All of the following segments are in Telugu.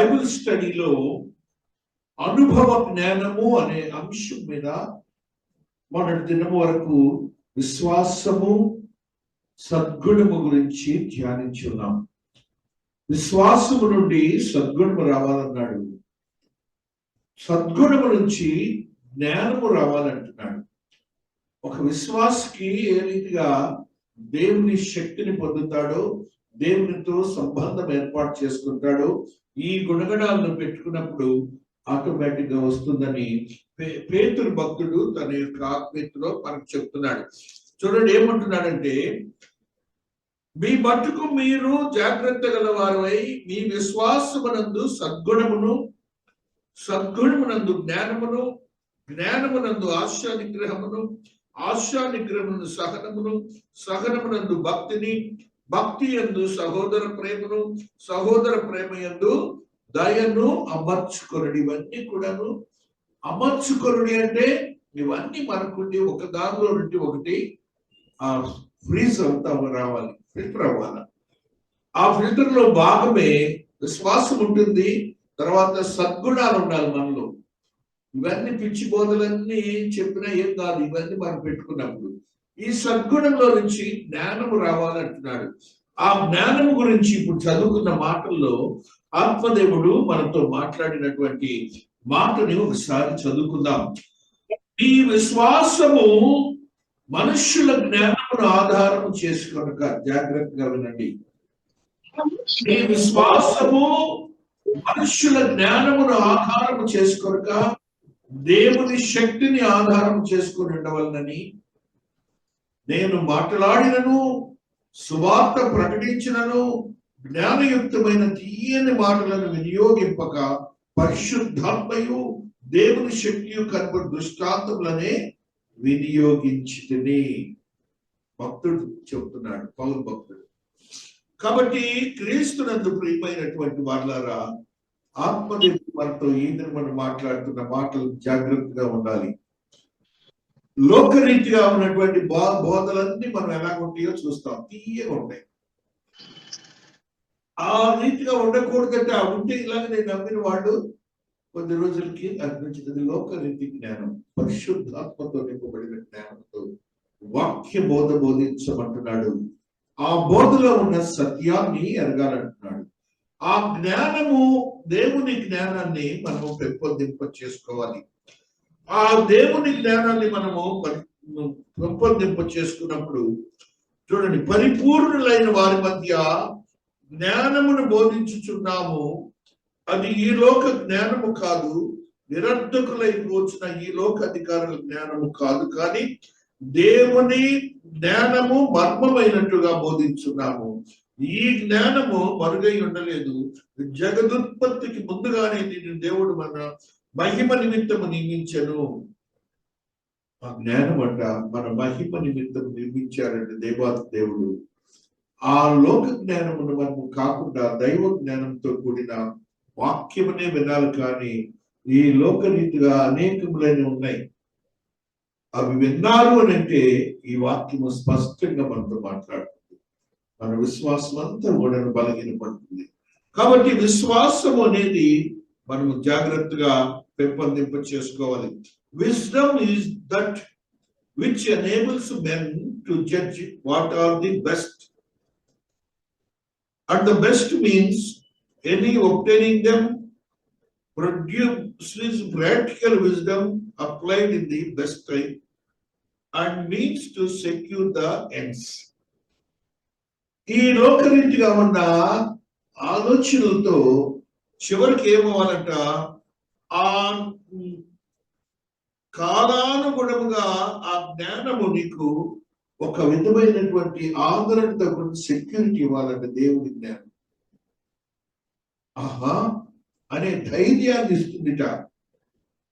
బైబిల్ స్టడీలో అనుభవ జ్ఞానము అనే అంశం మీద మొన్నటి దినం వరకు విశ్వాసము సద్గుణము గురించి ధ్యానించున్నాం. విశ్వాసము నుండి సద్గుణము రావాలన్నాడు. సద్గుణము నుంచి జ్ఞానము రావాలంటున్నాడు. ఒక విశ్వాసకి ఏ రీతిగా దేవుని శక్తిని పొందుతాడో దేవునితో సంబంధం ఏర్పాటు చేసుకుంటాడు. ఈ గుణగణాలను పెట్టుకున్నప్పుడు ఆటోమేటిక్గా వస్తుందని పేతురు భక్తుడు తన యొక్క ఆత్మీయతలో మనకు చెప్తున్నాడు. చూడండి ఏమంటున్నాడంటే మీ మట్టుకు మీరు జాగ్రత్త గలవారై మీ విశ్వాసమునందు సద్గుణమును సద్గుణమునందు జ్ఞానమును జ్ఞానమునందు ఆశా నిగ్రహమును ఆశా నిగ్రహమును సహనమును సహనమునందు భక్తిని భక్తి ఎందు సహోదర ప్రేమను సహోదర ప్రేమ యందు దయను అమర్చుకొనుడు. ఇవన్నీ కూడాను అమర్చుకొనుడి అంటే ఇవన్నీ మనకుండి ఒక దానిలో నుండి ఒకటి ఆ ఫ్రీజ్ అవుతా రావాలి. ఫిల్టర్ అవ్వాలి ఆ ఫిల్టర్లో భాగమే విశ్వాసం ఉంటుంది. తర్వాత సద్గుణాలు ఉండాలి మనలో. ఇవన్నీ పిచ్చి బోధలన్నీ చెప్పినా ఏం కాదు. ఇవన్నీ మనం పెట్టుకున్నప్పుడు. ఈ సద్గుణంలో నుంచి జ్ఞానము రావాలంటున్నాడు. ఆ జ్ఞానము గురించి ఇప్పుడు చదువుకున్న మాటల్లో ఆత్మదేవుడు మనతో మాట్లాడినటువంటి మాటని ఒకసారి చదువుకుందాం. ఈ విశ్వాసము మనుష్యుల జ్ఞానమును ఆధారం చేసుకొనక జాగ్రత్తగా వినండి. ఈ విశ్వాసము మనుష్యుల జ్ఞానమును ఆధారము చేసుకొనక దేవుని శక్తిని ఆధారం చేసుకుని ఉండవలనని నేను మాట్లాడినను సువార్త ప్రకటించినను జ్ఞానయుక్తమైన తీయని మాటలను వినియోగింపక పరిశుద్ధాత్మయు దేవుని శక్తియు కనుక దృష్టాంతములనే వినియోగించితిని. భక్తుడు చెబుతున్నాడు పౌరు భక్తుడు. కాబట్టి క్రీస్తునందు ప్రియమైనటువంటి వాళ్ళారా ఆత్మదేవుడు మనతో ఈ మనం మాట్లాడుతున్న మాటలు జాగ్రత్తగా ఉండాలి. లోకరీతిగా ఉన్నటువంటి బో బోధలన్నీ మనం ఎలా ఉంటాయో చూస్తాం. తీయగా ఉంటాయి. ఆ రీతిగా ఉండకూడదంటే ఆ ఉంటే ఇలాగ నేను నమ్మిన వాళ్ళు కొద్ది రోజులకి అనిపించినది లోకరీతి జ్ఞానం పరిశుద్ధాత్మతో నింపబడిన జ్ఞానంతో వాక్య బోధ బోధించమంటున్నాడు. ఆ బోధలో ఉన్న సత్యాన్ని ఎరగాలంటున్నాడు. ఆ జ్ఞానము దేవుని జ్ఞానాన్ని మనము పెంపొందింప చేసుకోవాలి ఆ దేవుని జ్ఞానాన్ని మనము పెంపొందింప చేసుకున్నప్పుడు చూడండి పరిపూర్ణులైన వారి మధ్య జ్ఞానమును బోధించుచున్నాము. అది ఈ లోక జ్ఞానము కాదు. నిరర్ధకులై వచ్చిన ఈ లోక అధికారుల జ్ఞానము కాదు. కానీ దేవుని జ్ఞానము మర్మమైనట్టుగా బోధించున్నాము. ఈ జ్ఞానము మరుగై ఉండలేదు. జగదుత్పత్తికి ముందుగానే దీన్ని దేవుడు మన మహిమ నిమిత్తము నియమించను. ఆ జ్ఞానం అంట మన మహిమ నిమిత్తం నిర్మించాడంటే దేవాది దేవుడు. ఆ లోక జ్ఞానమును మనము కాకుండా దైవ జ్ఞానంతో కూడిన వాక్యమునే వినాలి కానీ ఈ లోకరీతిగా అనేకములైన ఉన్నాయి. అవి విన్నారు అని అంటే ఈ వాక్యము స్పష్టంగా మనతో మాట్లాడుతుంది. మన విశ్వాసం అంతా కూడా బలహీనపడుతుంది. కాబట్టి విశ్వాసం అనేది మనము జాగ్రత్తగా పెంపొందింప చేసుకోవాలి wisdom is that which enables men to judge what are the best and the best means any obtaining them produces practical wisdom applied in the best time and means to secure the ends. ఈ లోకరీతిగా ఉన్న ఆలోచనలతో చివరికి ఏమవ్వాలంట ఆ కాలానుగుణముగా ఆ జ్ఞానము నీకు ఒక విధమైనటువంటి ఆదరణతో సెక్యూరిటీ ఇవ్వాలంటే దేవుడి జ్ఞానం. ఆహా అనే ధైర్యాన్ని ఇస్తుందిట.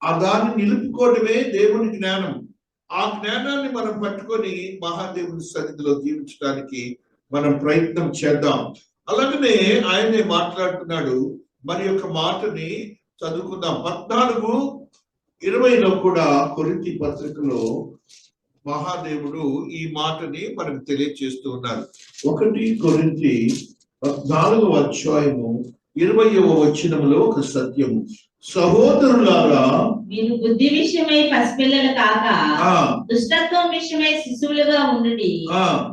ఆ దాన్ని నిలుపుకోవడమే దేవుని జ్ఞానం. ఆ జ్ఞానాన్ని మనం పట్టుకొని మహాదేవుని సన్నిధిలో జీవించడానికి మనం ప్రయత్నం చేద్దాం. అలాగనే ఆయనే మాట్లాడుతున్నాడు మరి యొక్క మాటని చదువుకుందాం. పద్నాలుగు ఇరవైలో కూడా కొరింతి పత్రికలో మహాదేవుడు ఈ మాటని మనకు తెలియజేస్తూ ఉన్నారు. ఒకటి కొరింతి పద్నాలుగవ అధ్యాయము ఇరవయవ వచనములో ఒక సత్యము సహోదరులారా మీరు బుద్ధి విషయమై పసిపిల్లలు కాక దుష్టత్వం విషయమై శిశువులుగా ఉండుడి.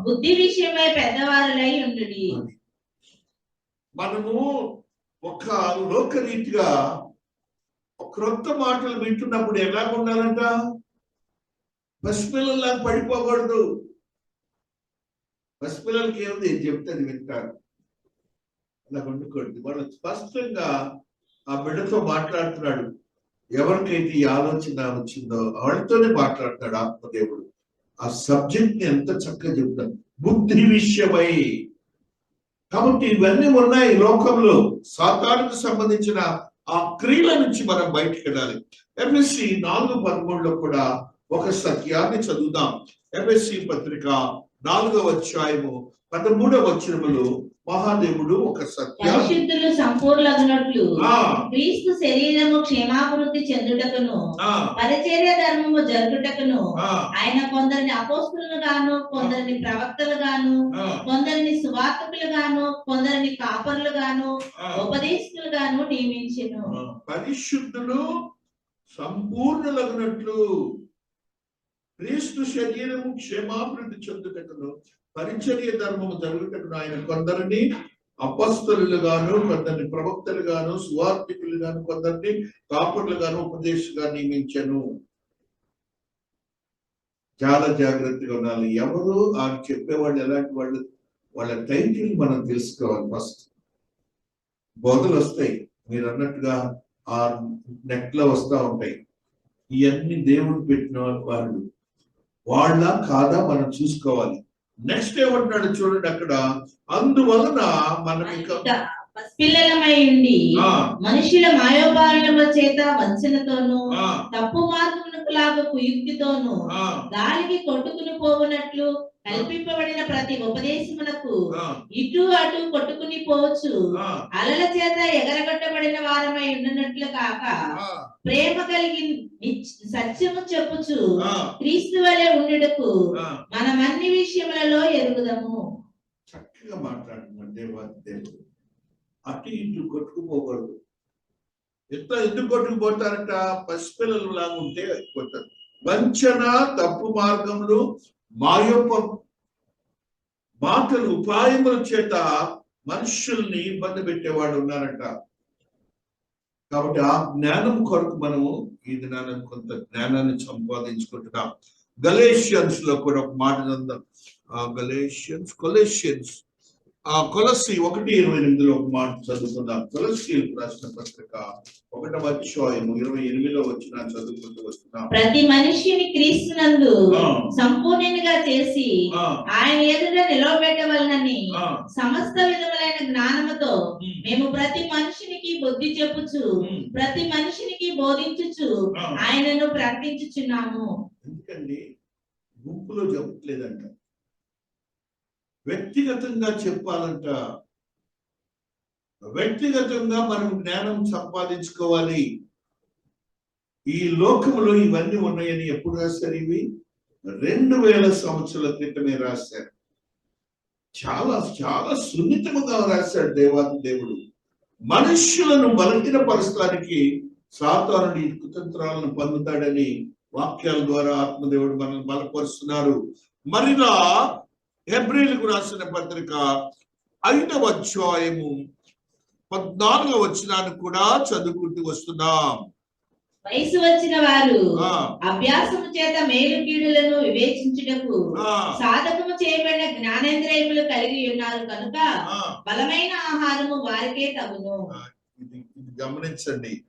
బుద్ధి విషయమై పెద్దవారులై ఉండుడి. మనము ఒక లోకరీతిగా క్రొత్త మాటలు వింటున్నప్పుడు ఎలా ఉండాలంట? పసిపిల్లల్లా పడిపోకూడదు. పసిపిల్లలకి ఏముంది? ఏం చెప్తే అది వింటారు అలా వండుకోండి వాళ్ళు స్పష్టంగా ఆ బిడ్డతో మాట్లాడుతున్నాడు. ఎవరికైతే ఈ ఆలోచన వచ్చిందో వాళ్ళతోనే మాట్లాడుతున్నాడు ఆత్మదేవుడు. ఆ సబ్జెక్ట్ని ఎంత చక్కగా చెప్తాడు బుద్ధి విషయమై. కాబట్టి ఇవన్నీ ఉన్నాయి లోకంలో. సాతానికి సంబంధించిన ఆ క్రియల నుంచి మనం బయటికి వెళ్ళాలి. ఎంఎస్సి నాలుగు పదమూడులో కూడా ఒక సత్యాన్ని చదువుదాం. ఎంఎస్సి పత్రిక నాలుగవ అధ్యాయము పదమూడవ వచనములు మహాదేవుడు ఒక సత్యాన్ని పరిశుద్ధులు సంపూర్ణగునట్లు క్రీస్తు శరీరము క్షేమాభివృద్ధి చెందుటకును పరిచర్య ధర్మము జరుగుటకును ఆయన కొందరిని అపోస్తులను గాను కొందరిని ప్రవక్తలు గాను కొందరిని సువార్తకులు గాను కొందరిని కాపర్లు గాను. ఉపదేశకులు గాను నియమించెను పరిశుద్ధులు సంపూర్ణలగినట్లు క్రీస్తు శరీరము క్షేమాభివృద్ధి చెందుటకును పరిచర్య ధర్మము జరుగుతున్న ఆయన కొందరిని అపస్తులుగాను కొందరిని ప్రవక్తలు గాను గాను కొందరిని కాపుర్లు గాను నియమించను. చాలా జాగ్రత్తగా ఉండాలి. ఎవరు ఆ చెప్పేవాళ్ళు ఎలాంటి వాళ్ళు? వాళ్ళ టైటిల్ మనం తెలుసుకోవాలి ఫస్ట్. బోధలు వస్తాయి. మీరు అన్నట్టుగా ఆ నెట్లో వస్తా ఉంటాయి. ఇవన్నీ దేవుడు పెట్టిన వాళ్ళు. వాళ్ళ కాదా మనం చూసుకోవాలి. నెక్స్ట్ ఏమంటున్నాడు చూడండి అక్కడ. అందువలన మనం ఇంకా పసిపిల్లలమై ఉండి మనుషుల మాయోపాలనల చేత వంచనతోను తప్పు మార్గమునకు లాగా కుయుక్తితోను ఆ, గాలికి కొట్టుకుని పోవునట్లు కల్పింపబడిన ప్రతి ఉపదేశమునకు ఇటు అటు కొట్టుకుని పోవచ్చు. అలల చేత ఎగరగొట్టబడిన వారమై ఉండునట్లు కాక ప్రేమ కలిగి సత్యము చెప్పుచు క్రీస్తు వలె ఉండుటకు. మనం అన్ని విషయములలో ఎరుగుదము. చక్కగా మాట్లాడుతున్నాడు దేవాది దేవుడు. అటు ఇటు కొట్టుకుపోకూడదు. ఎంత ఎందుకు కొట్టుకుపోతారంట? పసిపిల్లలు లాగా ఉంటే కొట్టారు. వంచన తప్పు మార్గములు మాయొప్ప మాటలు ఉపాయముల చేత మనుషుల్ని ఇబ్బంది పెట్టేవాడు ఉన్నారంట. కాబట్టి ఆ జ్ఞానం కొరకు మనము ఈ దినాన్ని కొంత జ్ఞానాన్ని సంపాదించుకుంటున్నాం. గలేషియన్స్లో కూడా ఒక మాట ఆ గలేషియన్స్ కొలేషియన్స్. ఆ కొలసి ఒకటి ఇరవై ఎనిమిదిలో ఒక మాట చదువుకుందాం. కొలసి రాసిన పత్రిక ఒకటవ అధ్యాయం ఇరవై ఎనిమిదిలో వచ్చిన చదువుకుంటూ వస్తున్నాం. ప్రతి మనిషిని క్రీస్తునందు ఆ, సంపూర్ణునిగా చేసి ఆయన ఎదుట నిలవబెట్టవలనని సమస్త విధములైన జ్ఞానముతో మేము ప్రతి మనిషినికి బుద్ధి చెప్పుచు ప్రతి మనిషినికి బోధించుచు. ఆయనను ప్రకటించుచున్నాము ఎందుకండి? గుంపులో చెప్పట్లేదంట వ్యక్తిగతంగా చెప్పాలంట. వ్యక్తిగతంగా మనం జ్ఞానం సంపాదించుకోవాలి. ఈ లోకములో ఇవన్నీ ఉన్నాయని ఎప్పుడు రాశారు ఇవి? రెండు వేల సంవత్సరాల క్రితమే రాశారు. చాలా చాలా సున్నితముగా రాశాడు దేవాది దేవుడు. మనుష్యులను బలహీనపరచడానికి సాతానుడి కుతంత్రాలను పొందుతాడని వాక్యాల ద్వారా ఆత్మదేవుడు మనల్ని బలపరుస్తున్నారు. మరిలా హెబ్రిల్కు రాసిన పత్రిక ఐదవ అధ్యాయము పద్నాలుగవ వచ్చినాన్ని కూడా చదువుకుంటూ వస్తున్నాం. వయసు వచ్చిన వారు అభ్యాసము చేత మేలు కీడులను వివేచించుటకు సాధకము చేయబడిన జ్ఞానేంద్రియములు కలిగి ఉన్నారు కనుక. బలమైన ఆహారము వారికే తగును. గమనించండి.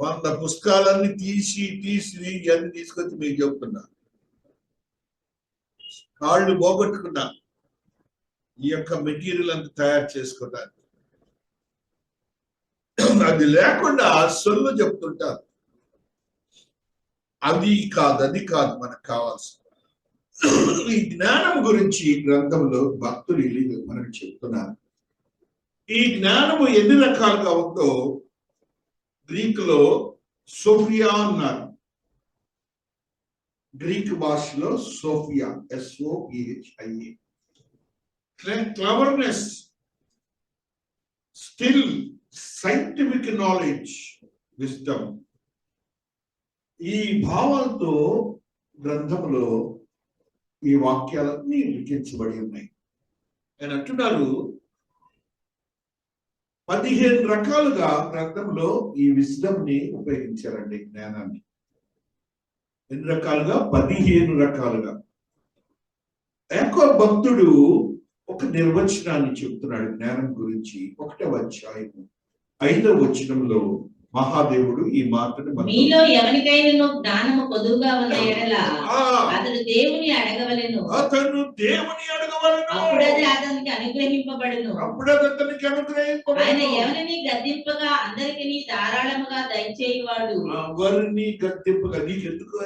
వంద పుస్తకాలన్నీ తీసి తీసి ఇవన్నీ తీసుకొచ్చి మీకు చెప్తున్నా. కాళ్ళు పోగొట్టుకున్నా. ఈ యొక్క మెటీరియల్ అంతా తయారు చేసుకోవడానికి. అది లేకుండా సొల్లు చెప్తుంటారు. అది కాదు అది కాదు మనకు కావాల్సింది. ఈ జ్ఞానం గురించి ఈ గ్రంథంలో భక్తులు ఇల్లు మనకు చెప్తున్నారు. ఈ జ్ఞానము ఎన్ని రకాలుగా ఉందో గ్రీక్లో సోఫియా అన్నారు. గ్రీక్ భాషలో Sophia S O P H I A cleverness still scientific knowledge wisdom ఈ భావాలతో గ్రంథంలో ఈ వాక్యాలన్నీ లిఖించబడి ఉన్నాయి. ఆయన అంటున్నారు పదిహేను రకాలుగా గ్రంథంలో ఈ విజ్డమ్ని ఉపయోగించారండి జ్ఞానాన్ని. ఎన్ని రకాలుగా? పదిహేను రకాలుగా. ఎక్కువ భక్తుడు ఒక నిర్వచనాన్ని చెప్తున్నాడు జ్ఞానం గురించి ఒకటవ అధ్యాయము. ఐదవ వచనంలో మహాదేవుడు ఈ మాటను మీలో ఎవరికైనా జ్ఞానము కొదువుగా ఉన్న ఎడల ఆ, అతడు దేవుని అడగవలెను. అతను దేవుని అడగవలను. అప్పుడది అతనికి అనుగ్రహింపబడును. అప్పుడే అతనికి ఆయన అనుగ్రహింపబడును ఎవరిని గద్దింపగా అందరికి ధారాళముగా దయచేయువాడు? ఎవరిని గద్దెంపుగా? నీకెందుకు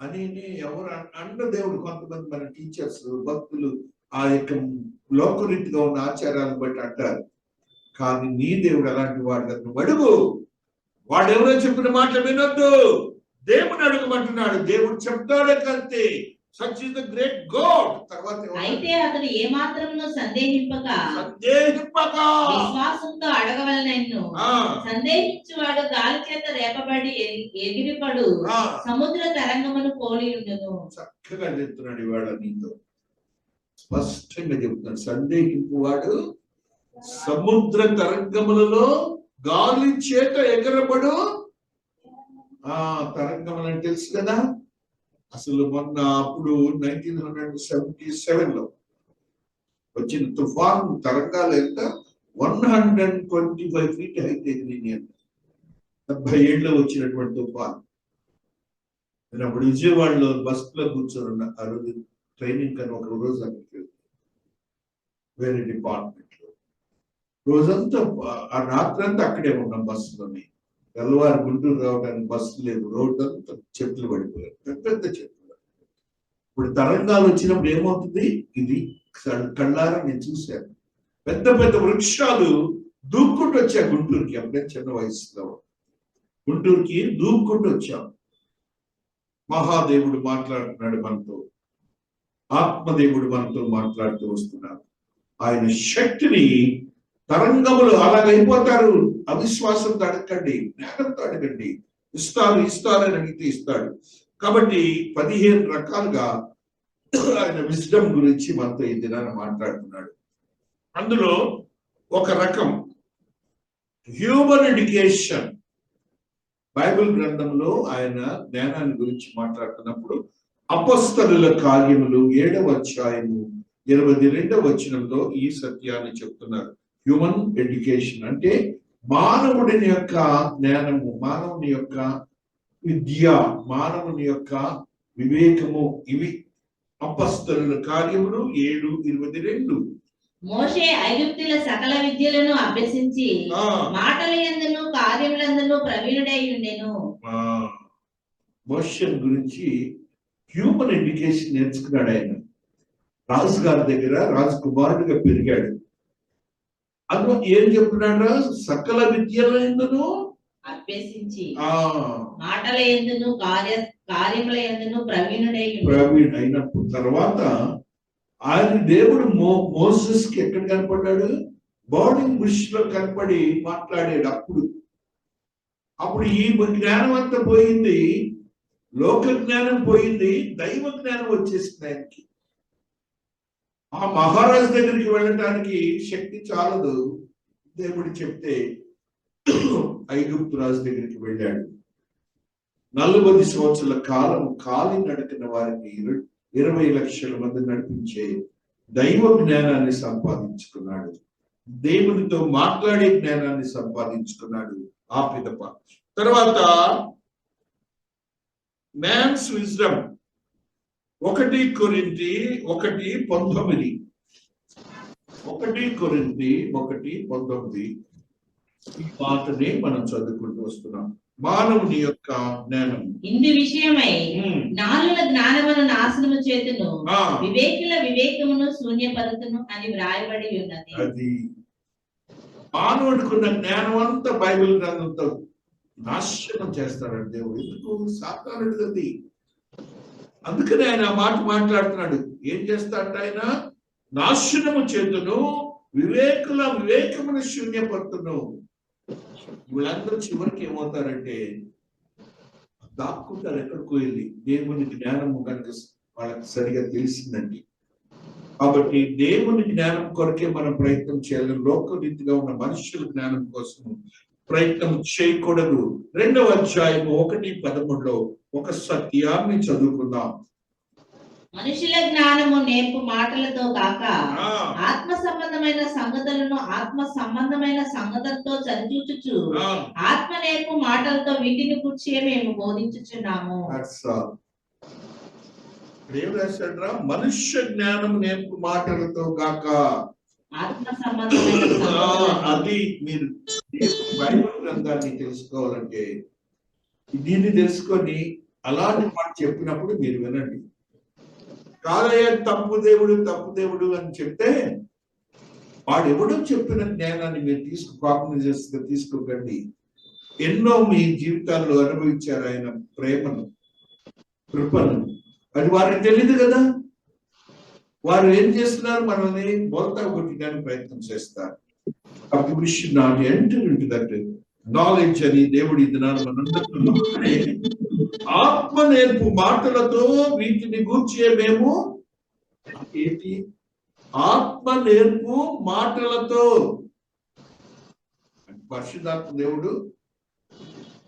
అని ఎవరు అన్న దేవుడు కొంతమంది మన టీచర్స్ భక్తులు ఆ యొక్క లోకరీతిగా ఉన్న ఆచారాలను బట్టి అంటారు. కానీ నీ దేవుడు అలాంటి వాడు కాదు. నువ్వు అడుగు. వాడెవరో చెప్పిన మాట వినొద్దు. దేవుని అడుగుమంటున్నాడు. దేవుడు చెప్తాడే కంతే such is the great God తర్వాత? అయితే అతడు ఏమాత్రమును సందేహింపక సందేహింపక. విశ్వాసంతో అడగవలనన్ను. సందేహించువాడు గాలి చేత రేపబడి ఎగి- ఎగిరిపడు. సముద్ర తరంగమును పోలి ఉండును. చక్కగా చెప్తున్నాడు ఇవాళ నీతో. స్పష్టంగా చెప్తున్నాడు. సందేహింపు వాడు సముద్ర తరంగములలో గాలి చేత ఎగరబడు. ఆ తరంగములు అంటే తెలుసు కదా? అసలు మొన్న అప్పుడు నైన్టీన్ హండ్రెడ్ సెవెంటీ సెవెన్లో వచ్చిన తుఫాన్ తరంగాలు ఎంత? One hundred twenty five feet height ఎగిరింది అంట డెబ్బై ఏళ్ళలో వచ్చినటువంటి తుఫాన్. నేను అప్పుడు విజయవాడలో బస్లో కూర్చొని ఉన్న ఆ రోజు ట్రైనింగ్ కానీ ఒక రోజు అక్కడికి వేరే డిపార్ట్మెంట్ రోజంతా ఆ రాత్రంతా అక్కడే ఉన్నాం బస్సులోని. తెల్లవారు గుంటూరు రావడానికి బస్సు లేదు. రోడ్ అంతా చెట్లు పడిపోయారు పెద్ద పెద్ద చెట్లు ఇప్పుడు తరంగాలు వచ్చినప్పుడు ఏమవుతుంది? ఇది కళ్ళారా నేను చూశాను. పెద్ద పెద్ద వృక్షాలు దూక్కుంటూ వచ్చా గుంటూరుకి. అప్పుడే చిన్న వయసులో. గుంటూరుకి దూక్కుంటూ వచ్చాం. మహాదేవుడు మాట్లాడుతున్నాడు మనతో. ఆత్మదేవుడు మనతో మాట్లాడుతూ వస్తున్నాడు. ఆయన శక్తిని తరంగములు అలాగైపోతారు అవిశ్వాసంతో అడగండి జ్ఞానంతో అడగండి. ఇస్తాను ఇస్తానని అడిగితే ఇస్తాడు. కాబట్టి పదిహేను రకాలుగా ఆయన విజ్డమ్ గురించి మనతో ఈ దినాన్ని మాట్లాడుతున్నాడు. అందులో ఒక రకం హ్యూమన్ ఎడ్యుకేషన్ బైబిల్ గ్రంథంలో ఆయన జ్ఞానాన్ని గురించి మాట్లాడుతున్నప్పుడు అపస్తరుల కార్యములు ఏడవ అధ్యాయము ఇరవై రెండవ వచనంలో ఈ సత్యాన్ని చెప్తున్నారు. హ్యూమన్ ఎడ్యుకేషన్ అంటే మానవుడిని యొక్క జ్ఞానము మానవుని యొక్క విద్య మానవుని యొక్క వివేకము ఇవి అపస్తలుల కార్యములు ఏడు ఇరవై రెండు. మోషే ఐగుప్తుల సకల విద్యలను అభ్యసించి మాటల ఎందును కార్యములందును ప్రవీణుడై ఉండెను. మోషన్ గురించి హ్యూమన్ ఎడ్యుకేషన్ నేర్చుకున్నాడు ఆయన. రాజు గారి దగ్గర రాజకుమారుడిగా పెరిగాడు. అందులో ఏం చెప్తున్నాడు సకల విద్యలందును అభ్యసించి. ఆ. మాటల ఎందును కార్య కార్యముల ఎందును ప్రవీణుడై ప్రవీణ్ అయినప్పుడు తర్వాత ఆయన దేవుడు మో మోసెస్కి ఎక్కడ కనపడ్డాడు? బౌర్డింగ్ బుష్లో కనపడి మాట్లాడాడు అప్పుడు. అప్పుడు ఈ జ్ఞానం అంతా పోయింది. లోక జ్ఞానం పోయింది. దైవ జ్ఞానం వచ్చేసింది ఆయనకి. ఆ మహారాజు దగ్గరికి వెళ్ళటానికి శక్తి చాలదు. దేవుడు చెప్తే ఐగుప్తు రాజు దగ్గరికి వెళ్ళాడు. నలభై సంవత్సరాల కాలం కాలి నడిపిన వారిని ఇరవై లక్షల మంది నడిపించే దైవ జ్ఞానాన్ని సంపాదించుకున్నాడు. దేవునితో మాట్లాడే జ్ఞానాన్ని సంపాదించుకున్నాడు ఆ పిదప. తర్వాత మ్యాన్స్ విజ్డమ్ ఒకటి కొరింతి ఒకటి పంతొమ్మిది. ఒకటి కొరింతి ఒకటి పంతొమ్మిది. ఈ మాటని మనం చదువుకుంటూ వస్తున్నాం. మానవుని యొక్క జ్ఞానం. ఇందు విషయమై జ్ఞానుల జ్ఞానమును నాశనము చేతును వివేకుల వివేకమును శూన్యపరచును అని వ్రాయబడి ఉన్నది. అది. మానవుడికున్న జ్ఞానం అంతా బైబిల్ గ్రంథంతో నాశనం చేస్తాడు దేవుడు. ఎందుకు? అది. అందుకనే ఆయన ఆ మాట మాట్లాడుతున్నాడు. ఏం చేస్తాడు ఆయన? నాశనము చేతును వివేకుల వివేకమును శూన్యపడుతును వీళ్ళందరూ చివరికి ఏమవుతారంటే దాక్కుంటారు ఎక్కడికో వెళ్ళి. దేవుని జ్ఞానము కనుక వాళ్ళకి సరిగా తెలిసిందండి. కాబట్టి దేవుని జ్ఞానం కొరకే మనం ప్రయత్నం చేయాలి. లోకరీతిగా ఉన్న మనుషుల జ్ఞానం కోసం ప్రయత్నం చేయకూడదు. రెండవ అధ్యాయము ఒకటి పదమూడులో ఒక సత్యాన్ని చదువుకుందాం. మనుషుల జ్ఞానము నేర్పు మాటలతో కాక ఆత్మ సంబంధమైన సంగతులను ఆత్మ సంబంధమైన సంగతులతో చరిచూచుచు ఆత్మ నేర్పు మాటలతో వీటిని కూర్చే మేము బోధించుచున్నాము. రాశాడ్రా? మనుష్య జ్ఞానం నేర్పు మాటలతో గాక. ఆత్మ సంబంధమైన అది మీరు బైబిల్ గ్రంథాన్ని తెలుసుకోవాలంటే దీన్ని తెలుసుకొని అలాంటి మాట చెప్పినప్పుడు మీరు వినండి. కాలయ్య తప్పు దేవుడు తప్పు దేవుడు అని చెప్తే వాడు ఎవడో చెప్పిన జ్ఞానాన్ని మీరు తీసుకు కాకుండా చేస్తే తీసుకోకండి. ఎన్నో మీ జీవితాల్లో అనుభవించారు ఆయన ప్రేమను కృపను. అది వారికి తెలియదు కదా? వారు ఏం చేస్తున్నారు? మనల్ని బోల్తా కొట్టడానికి ప్రయత్నం చేస్తారు. కాబట్టి we not enter enter into that అని దేవుడి దినాలు మనందరికీ ఆత్మ నేర్పు మాటలతో వీటిని గూర్చే మేము ఏంటి? ఆత్మ నేర్పు మాటలతో. పరిశుధాత్మ దేవుడు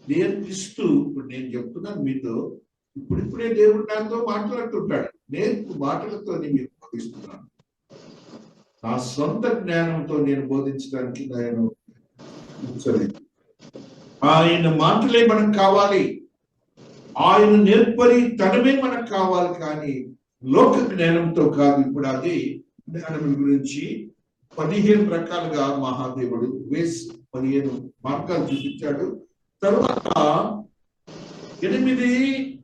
నేర్పిస్తూ ఇప్పుడు నేను చెప్తున్నాను మీతో. ఇప్పుడిప్పుడే దేవుడు నాతో మాట్లాడుతుంటాడు. నేర్పు మాటలతో నేను బోధిస్తున్నాను. నా సొంత జ్ఞానంతో నేను బోధించడానికి నేను కూర్చోలేదు. ఆయన మాటలే మనకు కావాలి. ఆయన నేర్పరి తనమే మనకు కావాలి కానీ లోక జ్ఞానంతో కాదు. ఇప్పుడు అది జ్ఞానం గురించి పదిహేను రకాలుగా మహాదేవుడు వేసి పదిహేను మార్గాలు చూపించాడు. తర్వాత ఎనిమిది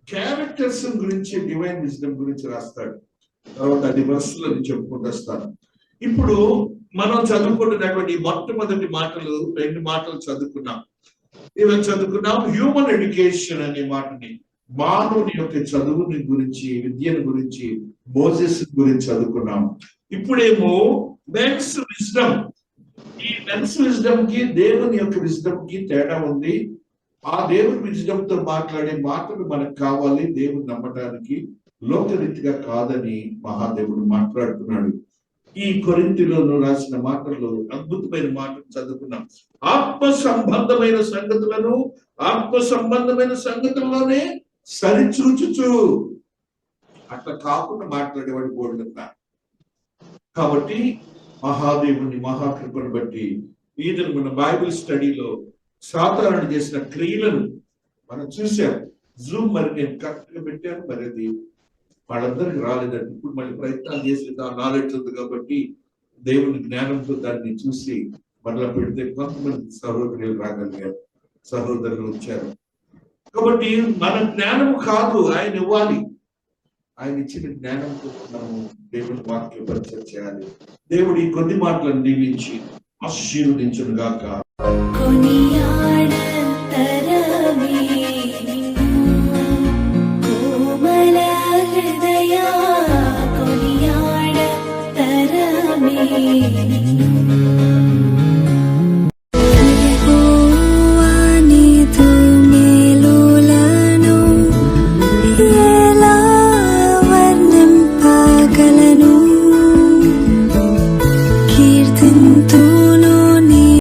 క్యారెక్టర్స్ గురించి డివైన్ విజ్డమ్ గురించి రాస్తాడు. తర్వాత అది వరుసలు చెప్పుకుంటూ వస్తాను ఇప్పుడు మనం చదువుకుంటున్నటువంటి మొట్టమొదటి మాటలు రెండు మాటలు చదువుకున్నాం. ఇవి చదువుకున్నాం? హ్యూమన్ ఎడ్యుకేషన్ అనే మాటని. మానవుని యొక్క చదువుని గురించి విద్యను గురించి మోసెస్ గురించి చదువుకున్నాం. ఇప్పుడేమో మెన్స్ విజ్డమ్ ఈ మెన్స్ విజ్డమ్కి దేవుని యొక్క విజ్డమ్కి తేడా ఉంది. ఆ దేవుని విజ్డమ్తో మాట్లాడే మాటలు మనకు కావాలి దేవుని నమ్మటానికి. లోకరీతిగా కాదని మహాదేవుడు మాట్లాడుతున్నాడు. ఈ కొరింతిలోను రాసిన మాటల్లో అద్భుతమైన మాటలు చదువుకున్నాం. ఆత్మ సంబంధమైన సంగతులను ఆత్మ సంబంధమైన సంగతుల్లోనే సరిచూచుచు. అట్లా కాకుండా మాట్లాడేవాడు బోల్డ్ కాబట్టి మహాదేవుని మహాకృపను బట్టి ఈయన మన బైబిల్ స్టడీలో సాధారణ చేసిన క్రియలను మనం చూసాం జూమ్ మరి నేను కరెక్ట్గా పెట్టాను మరి అది వాళ్ళందరికి రాలేదండి. ఇప్పుడు మళ్ళీ ప్రయత్నాలు చేసి ఆ నాలెడ్జ్ ఉంది కాబట్టి దేవుని జ్ఞానంతో దాన్ని చూసి మరలా పెడితే కొంతమంది సహోదరులు రాగలిగారు సహోదరులు వచ్చారు. కాబట్టి మన జ్ఞానం కాదు ఆయన ఇవ్వాలి. ఆయన ఇచ్చిన జ్ఞానంతో మనము దేవుని వాక్య పరిచయం చేయాలి. దేవుడి కొద్ది మాటలను దీవించి ఆశీర్వదించును గాక